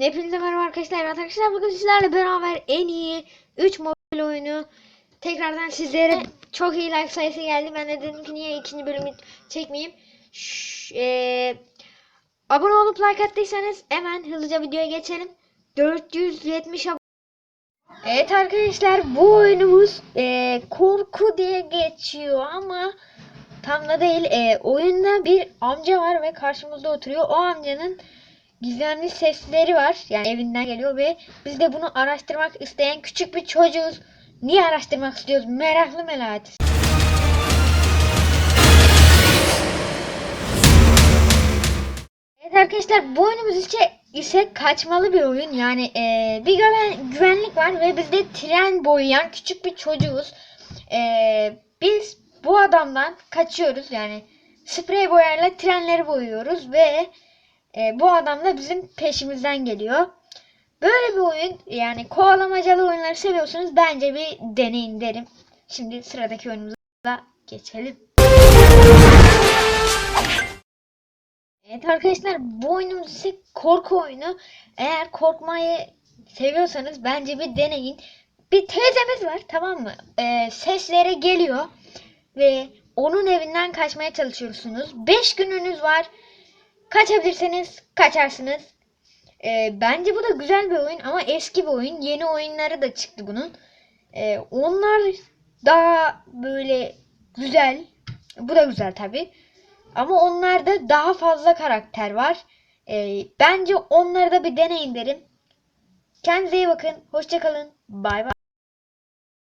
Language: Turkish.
Hepinize merhaba arkadaşlar. Arkadaşlar bugün sizlerle beraber en iyi 3 mobil oyunu tekrardan sizlere çok iyi like sayısı geldi. Ben de dedim ki niye ikinci bölümü çekmeyeyim. Şş, eee, abone olup like attıysanız hemen hızlıca videoya geçelim. 470 abone. Evet arkadaşlar bu oyunumuz eee, korku diye geçiyor ama tam da değil. Eee, oyunda bir amca var ve karşımızda oturuyor. O amcanın gizemli sesleri var. Yani evinden geliyor ve biz de bunu araştırmak isteyen küçük bir çocuğuz. Niye araştırmak istiyoruz? Meraklı melatiz. Evet arkadaşlar bu oyunumuz ise, ise kaçmalı bir oyun. Yani eee, bir güven, güvenlik var ve biz de tren boyayan küçük bir çocuğuz. Eee, biz bu adamdan kaçıyoruz. Yani sprey boyayla trenleri boyuyoruz ve e, bu adam da bizim peşimizden geliyor. Böyle bir oyun yani kovalamacalı oyunları seviyorsanız bence bir deneyin derim. Şimdi sıradaki oyunumuza geçelim. Evet arkadaşlar bu oyunumuz ise korku oyunu. Eğer korkmayı seviyorsanız bence bir deneyin. Bir teyzemiz var tamam mı? Ee, seslere geliyor ve onun evinden kaçmaya çalışıyorsunuz. 5 gününüz var. Kaçabilirseniz kaçarsınız. Ee, bence bu da güzel bir oyun ama eski bir oyun. Yeni oyunları da çıktı bunun. Ee, onlar daha böyle güzel. Bu da güzel tabi. Ama onlarda daha fazla karakter var. Ee, bence onları da bir deneyin derim. Kendinize iyi bakın. Hoşçakalın. Bay bay.